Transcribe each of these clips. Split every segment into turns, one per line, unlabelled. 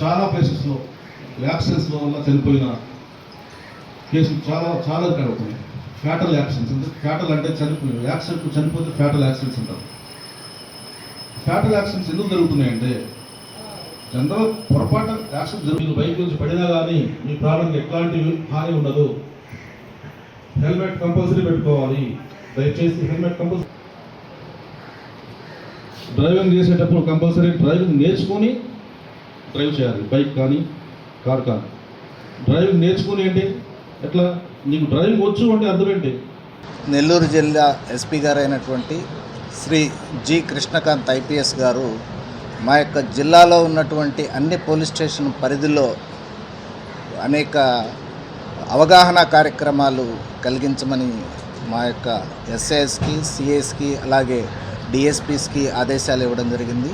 చాలా ప్లేసెస్లో యాక్సిడెంట్స్లో వల్ల చనిపోయిన కేసులు చాలా చాలా రికార్డ్ అవుతున్నాయి. ఫ్యాటల్ యాక్సిడెంట్స్ అంటే ఫ్యాటల్ అంటే చనిపోయి యాక్సిడెంట్ చనిపోతే ఫ్యాటల్ యాక్సిడెంట్స్ అంటారు. ఫ్యాటల్ యాక్సిడెంట్స్ ఎందుకు జరుగుతున్నాయంటే జనరల్ పొరపాటు యాక్సిడెంట్ జరుగుతుంది బైక్ నుంచి పడినా కానీ మీ ప్రాణానికి ఎట్లాంటి హాని ఉండదు. హెల్మెట్ కంపల్సరీ పెట్టుకోవాలి. దయచేసి హెల్మెట్ కంపల్సరీ డ్రైవింగ్ చేసేటప్పుడు కంపల్సరీ డ్రైవింగ్ నేర్చుకొని డ్రైవ్ చేయాలి. బైక్ కానీ కార్ కానీ. డ్రైవింగ్ నేర్చుకుని ఏంటి? ఎట్లా? నీకు డ్రైవింగ్ వచ్చు అంటే అర్థం ఏంటి
నెల్లూరు జిల్లా ఎస్పీ గారు అయినటువంటి శ్రీ జి కృష్ణకాంత్ ఐపీఎస్ గారు మా యొక్క జిల్లాలో ఉన్నటువంటి అన్ని పోలీస్ స్టేషన్ పరిధిలో అనేక అవగాహన కార్యక్రమాలు కలిగించమని మా యొక్క ఎస్ఐఎస్కి సిఎస్కి అలాగే డిఎస్పీస్కి ఆదేశాలు ఇవ్వడం జరిగింది.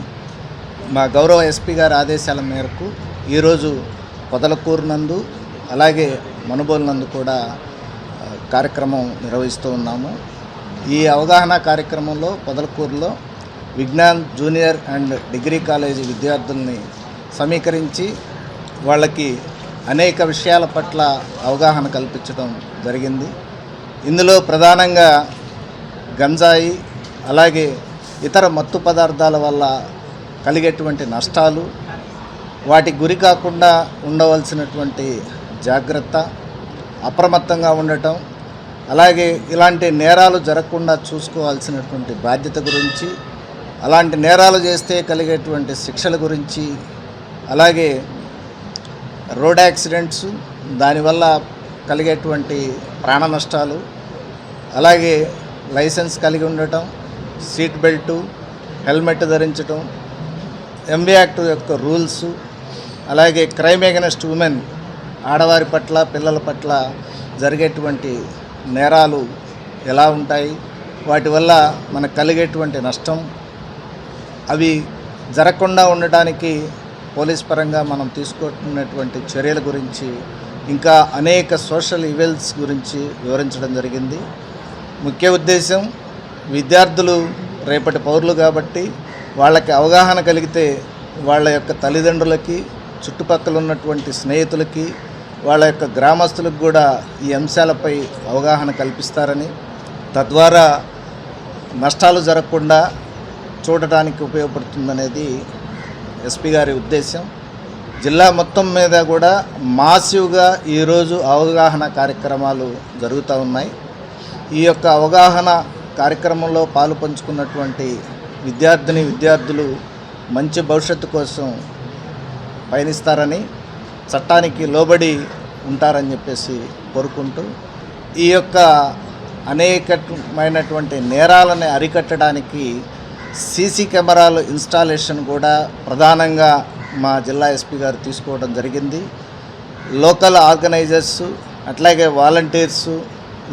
మా గౌరవ ఎస్పీ గారి ఆదేశాల మేరకు ఈరోజు పొదలకూరు నందు అలాగే మనుబోలు నందు కూడా కార్యక్రమం నిర్వహిస్తూ ఉన్నాము. ఈ అవగాహన కార్యక్రమంలో పొదలకూరులో Vignan junior and degree college విద్యార్థుల్ని సమీకరించి వాళ్ళకి అనేక విషయాల పట్ల అవగాహన కల్పించడం జరిగింది. ఇందులో ప్రధానంగా గంజాయి అలాగే ఇతర మత్తు పదార్థాల వల్ల కలిగేటువంటి నష్టాలు వాటికి గురి కాకుండా ఉండవలసినటువంటి జాగ్రత్త అప్రమత్తంగా ఉండటం అలాగే ఇలాంటి నేరాలు జరగకుండా చూసుకోవాల్సినటువంటి బాధ్యత గురించి అలాంటి నేరాలు చేస్తే కలిగేటువంటి శిక్షల గురించి అలాగే రోడ్ యాక్సిడెంట్స్ దానివల్ల కలిగేటువంటి ప్రాణ నష్టాలు అలాగే లైసెన్స్ కలిగి ఉండటం సీట్ బెల్టు హెల్మెట్ ధరించటం ఎంబీ యాక్ట్ యొక్క రూల్స్ అలాగే క్రైమ్ ఎగనెస్ట్ ఉమెన్ ఆడవారి పట్ల పిల్లల పట్ల జరిగేటువంటి నేరాలు ఎలా ఉంటాయి వాటి వల్ల మనకు కలిగేటువంటి నష్టం అవి జరగకుండా ఉండటానికి పోలీస్ పరంగా మనం తీసుకుంటున్నటువంటి చర్యల గురించి ఇంకా అనేక సోషల్ ఈవెంట్స్ గురించి వివరించడం జరిగింది. ముఖ్య ఉద్దేశం విద్యార్థులు రేపటి పౌరులు కాబట్టి వాళ్ళకి అవగాహన కలిగితే వాళ్ళ యొక్క తల్లిదండ్రులకి చుట్టుపక్కల ఉన్నటువంటి స్నేహితులకి వాళ్ళ యొక్క గ్రామస్తులకు కూడా ఈ అంశాలపై అవగాహన కల్పిస్తారని తద్వారా నష్టాలు జరగకుండా చూడటానికి ఉపయోగపడుతుందనేది ఎస్పీ గారి ఉద్దేశం జిల్లా మొత్తం మీద కూడా మాసివ్గా ఈరోజు అవగాహన కార్యక్రమాలు జరుగుతూ ఉన్నాయి. ఈ యొక్క అవగాహన కార్యక్రమంలో పాలు పంచుకున్నటువంటి విద్యార్థిని విద్యార్థులు మంచి భవిష్యత్తు కోసం పయనిస్తారని చట్టానికి లోబడి ఉంటారని చెప్పేసి కోరుకుంటూ ఈ యొక్క అనేకమైనటువంటి నేరాలను అరికట్టడానికి సీసీ కెమెరాలు ఇన్స్టాలేషన్ కూడా ప్రధానంగా మా జిల్లా ఎస్పీ గారు తీసుకోవడం జరిగింది. లోకల్ ఆర్గనైజర్స్ అట్లాగే వాలంటీర్సు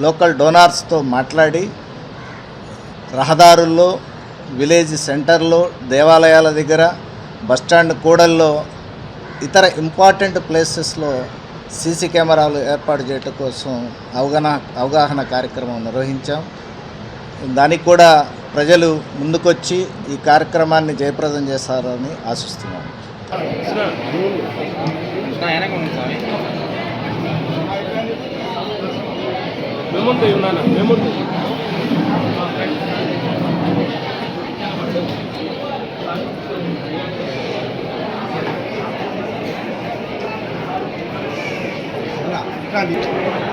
లోకల్ డోనార్స్తో మాట్లాడి రహదారుల్లో విలేజ్ సెంటర్లో దేవాలయాల దగ్గర బస్టాండ్ కూడల్లో ఇతర ఇంపార్టెంట్ ప్లేసెస్లో సీసీ కెమెరాలు ఏర్పాటు చేయటం కోసం అవగాహన అవగాహన కార్యక్రమం నిర్వహించాం. దానికి కూడా ప్రజలు ముందుకొచ్చి ఈ కార్యక్రమాన్ని జయప్రదం చేస్తారని ఆశిస్తున్నాం.
మేముంది ఉన్నాను? మేముంది 让你า